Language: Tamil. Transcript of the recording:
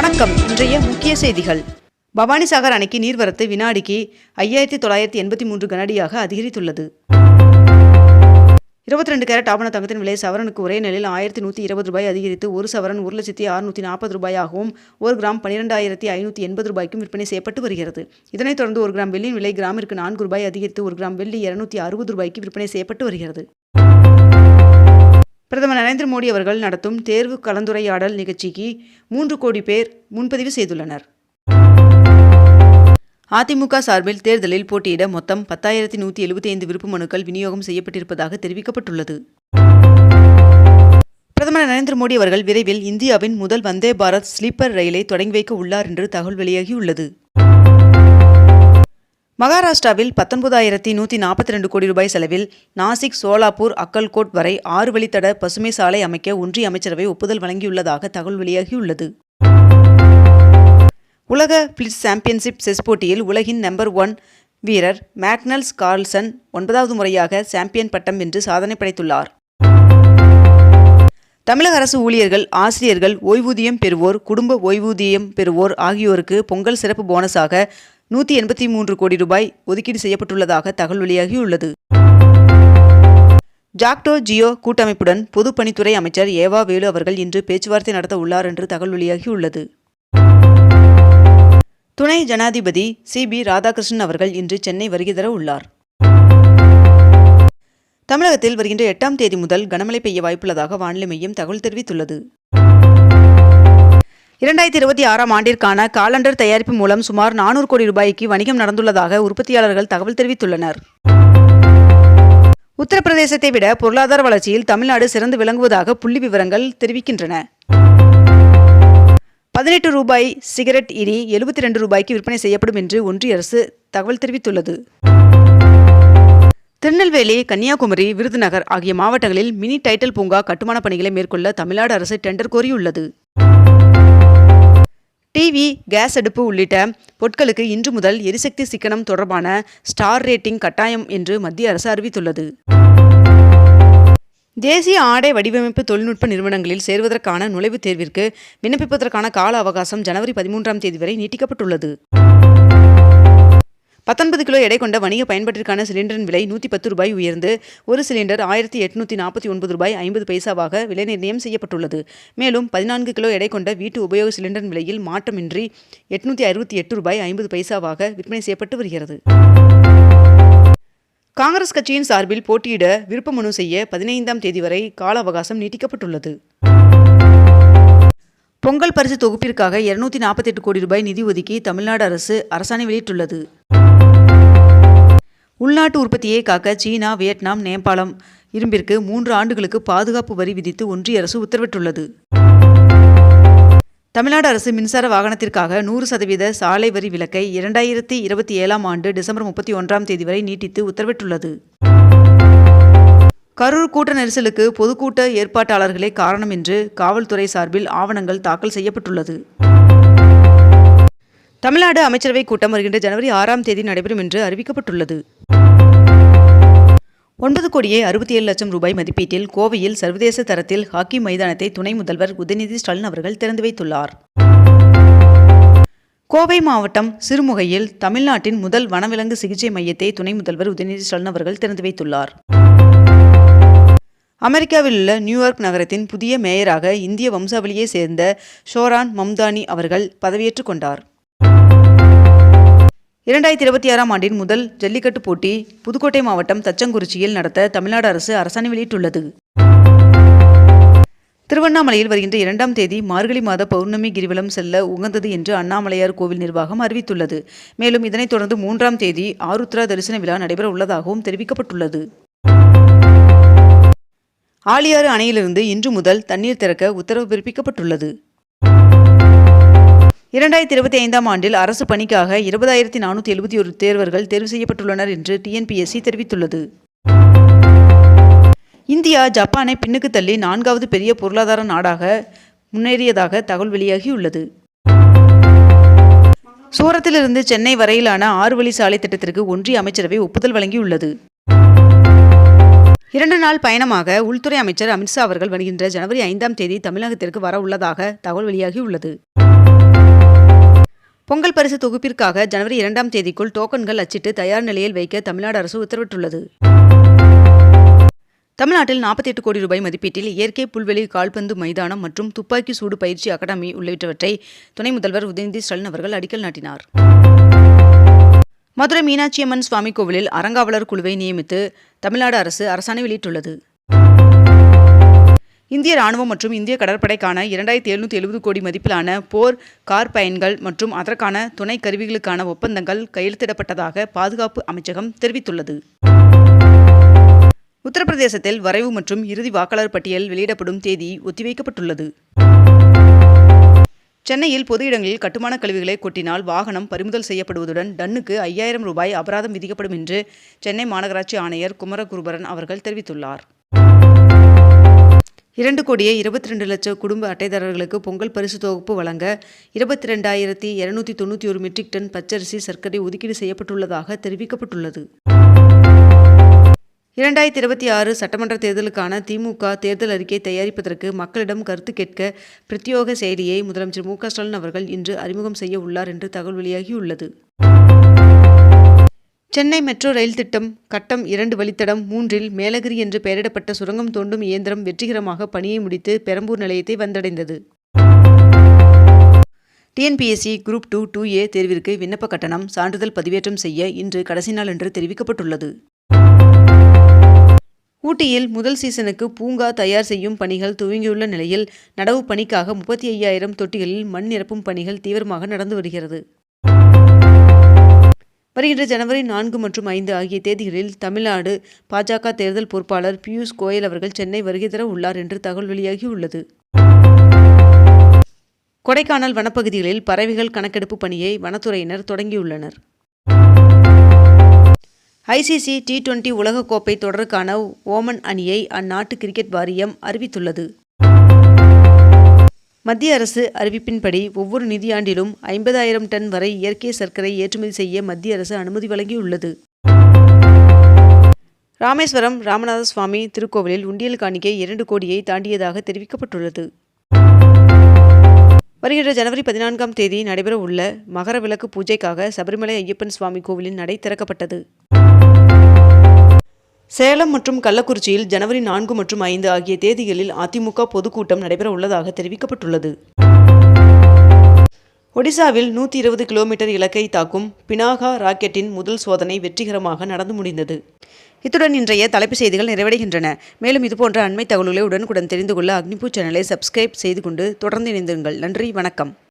வணக்கம். இன்றைய முக்கிய செய்திகள். பவானிசாகர் அணைக்கு நீர்வரத்து வினாடிக்கு ஐயாயிரத்தி தொள்ளாயிரத்தி எண்பத்தி மூன்று கனடியாக அதிகரித்துள்ளது. இருபத்தி ரெண்டு கேரட் ஆபண தங்கத்தின் விலை சவரனுக்கு ஒரே நிலையில் ஆயிரத்தி நூற்றி இருபது ரூபாய் அதிகரித்து ஒரு சவரன் ஒரு லட்சத்தி அறுநூற்றி நாற்பது ரூபாயாகவும் ஒரு கிராம் பன்னிரெண்டாயிரத்தி ஐநூற்றி எண்பது ரூபாய்க்கும் விற்பனை செய்யப்பட்டு வருகிறது. இதனைத் தொடர்ந்து ஒரு கிராம் வெள்ளியின் விலை கிராமிற்கு நான்கு ரூபாய் அதிகரித்து ஒரு கிராம் வெள்ளி இருநூற்றி அறுபது ரூபாய்க்கு விற்பனை செய்யப்பட்டு வருகிறது. பிரதமர் நரேந்திர மோடி அவர்கள் நடத்தும் தேர்வு கலந்துரையாடல் நிகழ்ச்சிக்கு மூன்று கோடி பேர் முன்பதிவு செய்துள்ளனர். அதிமுக சார்பில் தேர்தலில் போட்டியிட மொத்தம் பத்தாயிரத்தி நூற்றி எழுபத்தி ஐந்து விருப்பு மனுக்கள் விநியோகம் செய்யப்பட்டிருப்பதாக தெரிவிக்கப்பட்டுள்ளது. பிரதமர் நரேந்திர மோடி அவர்கள் விரைவில் இந்தியாவின் முதல் வந்தே பாரத் ஸ்லீப்பர் ரயிலை தொடங்கி வைக்க உள்ளார் என்று தகவல் வெளியாகியுள்ளது. மகாராஷ்டிராவில் பத்தொன்பதாயிரத்தி நூற்றி நாற்பத்தி ரெண்டு கோடி ரூபாய் செலவில் நாசிக் சோலாப்பூர் அக்கல்கோட் வரை ஆறு வழித்தட பசுமை சாலை அமைக்க ஒன்றிய அமைச்சரவை ஒப்புதல் வழங்கியுள்ளதாக தகவல் வெளியாகியுள்ளது. உலக பிளிட்ஸ் சாம்பியன்ஷிப் செஸ் போட்டியில் உலகின் நம்பர் ஒன் வீரர் மேக்னல்ஸ் கார்ல்சன் ஒன்பதாவது முறையாக சாம்பியன் பட்டம் வென்று சாதனை படைத்துள்ளார். தமிழக அரசு ஊழியர்கள் ஆசிரியர்கள் ஓய்வூதியம் பெறுவோர் குடும்ப ஓய்வூதியம் பெறுவோர் ஆகியோருக்கு பொங்கல் சிறப்பு போனஸாக நூற்றி எண்பத்தி மூன்று கோடி ரூபாய் ஒதுக்கீடு செய்யப்பட்டுள்ளதாக தகவல் வெளியாகியுள்ளது. ஜாக்டோ ஜியோ கூட்டமைப்புடன் பொதுப்பணித்துறை அமைச்சர் ஏவா வேலு அவர்கள் இன்று பேச்சுவார்த்தை நடத்த உள்ளார் என்று தகவல் வெளியாகியுள்ளது. துணை ஜனாதிபதி சி பி ராதாகிருஷ்ணன் அவர்கள் இன்று சென்னை வருகை தர உள்ளார். தமிழகத்தில் வருகின்ற எட்டாம் தேதி முதல் கனமழை பெய்ய வாய்ப்புள்ளதாக வானிலை மையம் தகவல் தெரிவித்துள்ளது. இரண்டாயிரத்தி இருபத்தி ஆறாம் ஆண்டிற்கான காலண்டர் தயாரிப்பு மூலம் சுமார் நானூறு கோடி ரூபாய்க்கு வணிகம் நடந்துள்ளதாக உற்பத்தியாளர்கள் தகவல் தெரிவித்துள்ளனர். உத்தரப்பிரதேசத்தை விட பொருளாதார வளர்ச்சியில் தமிழ்நாடு சிறந்து விளங்குவதாக புள்ளி விவரங்கள் தெரிவிக்கின்றன. பதினெட்டு ரூபாய் சிகரெட் இனி எழுபத்தி ரெண்டு ரூபாய்க்கு விற்பனை செய்யப்படும் என்று ஒன்றிய அரசு தகவல் தெரிவித்துள்ளது. திருநெல்வேலி கன்னியாகுமரி விருதுநகர் ஆகிய மாவட்டங்களில் மினி டைட்டில் பூங்கா கட்டுமான பணிகளை மேற்கொள்ள தமிழ்நாடு அரசு டெண்டர் கோரியுள்ளது. டிவி கேஸ் அடுப்பு உள்ளிட்ட பொருட்களுக்கு இன்று முதல் எரிசக்தி சிக்கனம் தொடர்பான ஸ்டார் ரேட்டிங் கட்டாயம் என்று மத்திய அரசு அறிவித்துள்ளது. தேசிய ஆடை வடிவமைப்பு தொழில்நுட்ப நிறுவனங்களில் சேர்வதற்கான நுழைவுத் தேர்விற்கு விண்ணப்பிப்பதற்கான கால அவகாசம் ஜனவரி பதிமூன்றாம் தேதி வரை நீட்டிக்கப்பட்டுள்ளது. பத்தொன்பது கிலோ எடை கொண்ட வணிக பயன்பாட்டிற்கான சிலிண்டரின் விலை நூற்றி பத்து ரூபாய் உயர்ந்து ஒரு சிலிண்டர் ஆயிரத்தி எட்நூற்றி நாற்பத்தி ஒன்பது ரூபாய் ஐம்பது பைசாவாக விலை நிர்ணயம் செய்யப்பட்டுள்ளது. மேலும் பதினான்கு கிலோ எடை கொண்ட வீட்டு உபயோக சிலிண்டரின் விலையில் மாற்றமின்றி எட்நூற்றி அறுபத்தி எட்டு ரூபாய் ஐம்பது பைசாவாக விற்பனை செய்யப்பட்டு வருகிறது. காங்கிரஸ் கட்சியின் சார்பில் போட்டியிட விருப்ப மனு செய்ய பதினைந்தாம் தேதி வரை கால அவகாசம் நீட்டிக்கப்பட்டுள்ளது. பொங்கல் பரிசு தொகுப்பிற்காக இருநூத்தி நாற்பத்தெட்டு கோடி ரூபாய் நிதி ஒதுக்கி தமிழ்நாடு அரசு அரசாணை வெளியிட்டுள்ளது. உள்நாட்டு உற்பத்தியை காக்க சீனா வியட்நாம் நேபாளம் இரும்பிற்கு மூன்று ஆண்டுகளுக்கு பாதுகாப்பு வரி விதித்து ஒன்றிய அரசு உத்தரவிட்டுள்ளது. தமிழ்நாடு அரசு மின்சார வாகனத்திற்காக நூறு சதவீத சாலை வரி விலக்கை இரண்டாயிரத்தி இருபத்தி ஏழாம் ஆண்டு டிசம்பர் முப்பத்தி ஒன்றாம் தேதி வரை நீட்டித்து உத்தரவிட்டுள்ளது. கரூர் கூட்ட நெரிசலுக்கு பொதுக்கூட்ட ஏற்பாட்டாளர்களே காரணம் என்று காவல்துறை சார்பில் ஆவணங்கள் தாக்கல் செய்யப்பட்டுள்ளது. தமிழ்நாடு அமைச்சரவை கூட்டம் வருகின்ற ஜனவரி ஆறாம் தேதி நடைபெறும் என்று அறிவிக்கப்பட்டுள்ளது. ஒன்பது கோடியே அறுபத்தி ஏழு லட்சம் ரூபாய் மதிப்பீட்டில் கோவையில் சர்வதேச தரத்தில் ஹாக்கி மைதானத்தை துணை முதல்வர் உதயநிதி ஸ்டாலின் அவர்கள் திறந்து வைத்துள்ளார். கோவை மாவட்டம் சிறுமுகையில் தமிழ்நாட்டின் முதல் வனவிலங்கு சிகிச்சை மையத்தை துணை முதல்வர் உதயநிதி ஸ்டாலின் அவர்கள் திறந்து வைத்துள்ளார். அமெரிக்காவில் உள்ள நியூயார்க் நகரத்தின் புதிய மேயராக இந்திய வம்சாவளியை சேர்ந்த ஷோரான் மம்தானி அவர்கள் பதவியேற்றுக் கொண்டார். இரண்டாயிரத்தி இருபத்தி ஆறாம் ஆண்டின் முதல் ஜல்லிக்கட்டு போட்டி புதுக்கோட்டை மாவட்டம் தச்சங்குறிச்சியில் நடத்த தமிழ்நாடு அரசு அரசாணை வெளியிட்டுள்ளது. திருவண்ணாமலையில் வருகின்ற இரண்டாம் தேதி மார்கழி மாத பௌர்ணமி கிரிவலம் செல்ல உகந்தது என்று அண்ணாமலையார் கோவில் நிர்வாகம் அறிவித்துள்ளது. மேலும் இதனைத் தொடர்ந்து மூன்றாம் தேதி ஆருத்ரா தரிசன விழா நடைபெற உள்ளதாகவும் தெரிவிக்கப்பட்டுள்ளது. ஆழியாறு அணையிலிருந்து இன்று முதல் தண்ணீர் திறக்க உத்தரவு பிறப்பிக்கப்பட்டுள்ளது. இரண்டாயிரத்தி இருபத்தி ஐந்தாம் ஆண்டில் அரசு பணிக்காக இருபதாயிரத்தி நானூற்றி எழுபத்தி ஒரு தேர்வர்கள் தேர்வு செய்யப்பட்டுள்ளனர் என்று டிஎன்பிஎஸ்சி தெரிவித்துள்ளது. இந்தியா ஜப்பானை பின்னுக்கு தள்ளி நான்காவது பெரிய பொருளாதார நாடாக முன்னேறியதாக தகவல் வெளியாகியுள்ளது. சூரத்திலிருந்து சென்னை வரையிலான ஆறு வழி சாலை திட்டத்திற்கு ஒன்றிய அமைச்சரவை ஒப்புதல் வழங்கியுள்ளது. இரண்டு நாள் பயணமாக உள்துறை அமைச்சர் அமித்ஷா அவர்கள் வருகின்ற ஜனவரி ஐந்தாம் தேதி தமிழகத்திற்கு வர உள்ளதாக தகவல் வெளியாகியுள்ளது. பொங்கல் பரிசு தொகுப்பிற்காக ஜனவரி இரண்டாம் தேதிக்குள் டோக்கன்கள் அச்சிட்டு தயார் நிலையில் வைக்க தமிழ்நாடு அரசு உத்தரவிட்டுள்ளது. தமிழ்நாட்டில் 48 கோடி ரூபாய் மதிப்பீட்டில் இயற்கை புல்வெளி கால்பந்து மைதானம் மற்றும் துப்பாக்கி சூடு பயிற்சி அகாடமி உள்ளிட்டவற்றை துணை முதல்வர் உதயநிதி ஸ்டாலின் அவர்கள் அடிக்கல் நாட்டினார். மதுரை மீனாட்சியம்மன் சுவாமி கோவிலில் அறங்காவலர் குழுவை நியமித்து தமிழ்நாடு அரசு அரசாணை வெளியிட்டுள்ளது. இந்திய ராணுவம் மற்றும் இந்திய கடற்படைக்கான இரண்டாயிரத்தி எழுநூற்றி எழுபது கோடி மதிப்பிலான போர் கார் பயன்கள் மற்றும் அதற்கான துணை கருவிகளுக்கான ஒப்பந்தங்கள் கையெழுத்திடப்பட்டதாக பாதுகாப்பு அமைச்சகம் தெரிவித்துள்ளது. உத்தரப்பிரதேசத்தில் வரைவு மற்றும் இறுதி வாக்காளர் பட்டியல் வெளியிடப்படும் தேதி ஒத்திவைக்கப்பட்டுள்ளது. சென்னையில் பொது இடங்களில் கட்டுமான கழிவுகளை கொட்டினால் வாகனம் பறிமுதல் செய்யப்படுவதுடன் டன்னுக்கு ஐயாயிரம் ரூபாய் அபராதம் விதிக்கப்படும் என்று சென்னை மாநகராட்சி ஆணையர் குமரகுருபரன் அவர்கள் தெரிவித்துள்ளார். இரண்டு கோடியே இருபத்தி ரெண்டு லட்சம் குடும்ப அட்டைதாரர்களுக்கு பொங்கல் பரிசு தொகுப்பு வழங்க இருபத்தி ரெண்டாயிரத்தி இருநூத்தி தொண்ணூற்றி ஒரு மெட்ரிக் டன் பச்சரிசி சர்க்கரை ஒதுக்கீடு செய்யப்பட்டுள்ளதாக தெரிவிக்கப்பட்டுள்ளது. இரண்டாயிரத்தி இருபத்தி ஆறு சட்டமன்ற தேர்தலுக்கான திமுக தேர்தல் அறிக்கை தயாரிப்பதற்கு மக்களிடம் கருத்து கேட்க பிரத்யோக செயலியை முதலமைச்சர் மு க ஸ்டாலின் அவர்கள் இன்று அறிமுகம் செய்ய உள்ளார் என்று தகவல் வெளியாகியுள்ளது. சென்னை மெட்ரோ ரயில் திட்டம் கட்டம் இரண்டு வழித்தடம் மூன்றில் மேலகிரி என்று பெயரிடப்பட்ட சுரங்கம் தோண்டும் இயந்திரம் வெற்றிகரமாக பணியை முடித்து பெரம்பூர் நிலையத்தை வந்தடைந்தது. TNPSC group two two A தேர்விற்கு விண்ணப்ப கட்டணம் சான்றிதழ் பதிவேற்றம் செய்ய இன்று கடைசி நாள் என்று தெரிவிக்கப்பட்டுள்ளது. ஊட்டியில் முதல் சீசனுக்கு பூங்கா தயார் செய்யும் பணிகள் துவங்கியுள்ள நிலையில் நடவு பணிக்காக முப்பத்தி ஐயாயிரம் தொட்டிகளில் மண் நிரப்பும் பணிகள் தீவிரமாக நடந்து வருகிறது. வருகின்ற ஜனவரி நான்கு மற்றும் ஐந்து ஆகிய தேதிகளில் தமிழ்நாடு பாஜக தேர்தல் பொறுப்பாளர் பியூஷ் கோயல் அவர்கள் சென்னை வருகை தர உள்ளார் என்று தகவல் வெளியாகியுள்ளது கொடைக்கானல் வனப்பகுதிகளில் பறவைகள் கணக்கெடுப்பு பணியை வனத்துறையினர் தொடங்கியுள்ளனர். ஐசிசி டி டுவெண்டி உலகக்கோப்பை தொடருக்கான ஓமன் அணியை அந்நாட்டு கிரிக்கெட் வாரியம் அறிவித்துள்ளது. மத்திய அரசு அறிவிப்பின்படி ஒவ்வொரு நிதியாண்டிலும் ஐம்பதாயிரம் டன் வரை இயற்கை சர்க்கரை ஏற்றுமதி செய்ய மத்திய அரசு அனுமதி வழங்கியுள்ளது. ராமேஸ்வரம் ராமநாத சுவாமி திருக்கோவிலில் உண்டியல் காணிக்கை இரண்டு கோடியை தாண்டியதாக தெரிவிக்கப்பட்டுள்ளது. வருகின்ற ஜனவரி பதினான்காம் தேதி நடைபெறவுள்ள மகர விளக்கு பூஜைக்காக சபரிமலை ஐயப்பன் சுவாமி கோவிலின் நடை திறக்கப்பட்டது. சேலம் மற்றும் கள்ளக்குறிச்சியில் ஜனவரி நான்கு மற்றும் ஐந்து ஆகிய தேதிகளில் அதிமுக பொதுக்கூட்டம் நடைபெற உள்ளதாக தெரிவிக்கப்பட்டுள்ளது. ஒடிசாவில் நூற்றி இருபது கிலோமீட்டர் இலக்கை தாக்கும் பினாகா ராக்கெட்டின் முதல் சோதனை வெற்றிகரமாக நடந்து முடிந்தது. இத்துடன் இன்றைய தலைப்புச் செய்திகள் நிறைவடைகின்றன. மேலும் இதுபோன்ற அண்மை தகவல்களை உடனுக்குடன் தெரிந்து கொள்ள அக்னிபூ சேனலை சப்ஸ்கிரைப் செய்து கொண்டு தொடர்ந்து இணைந்திருங்கள். நன்றி வணக்கம்.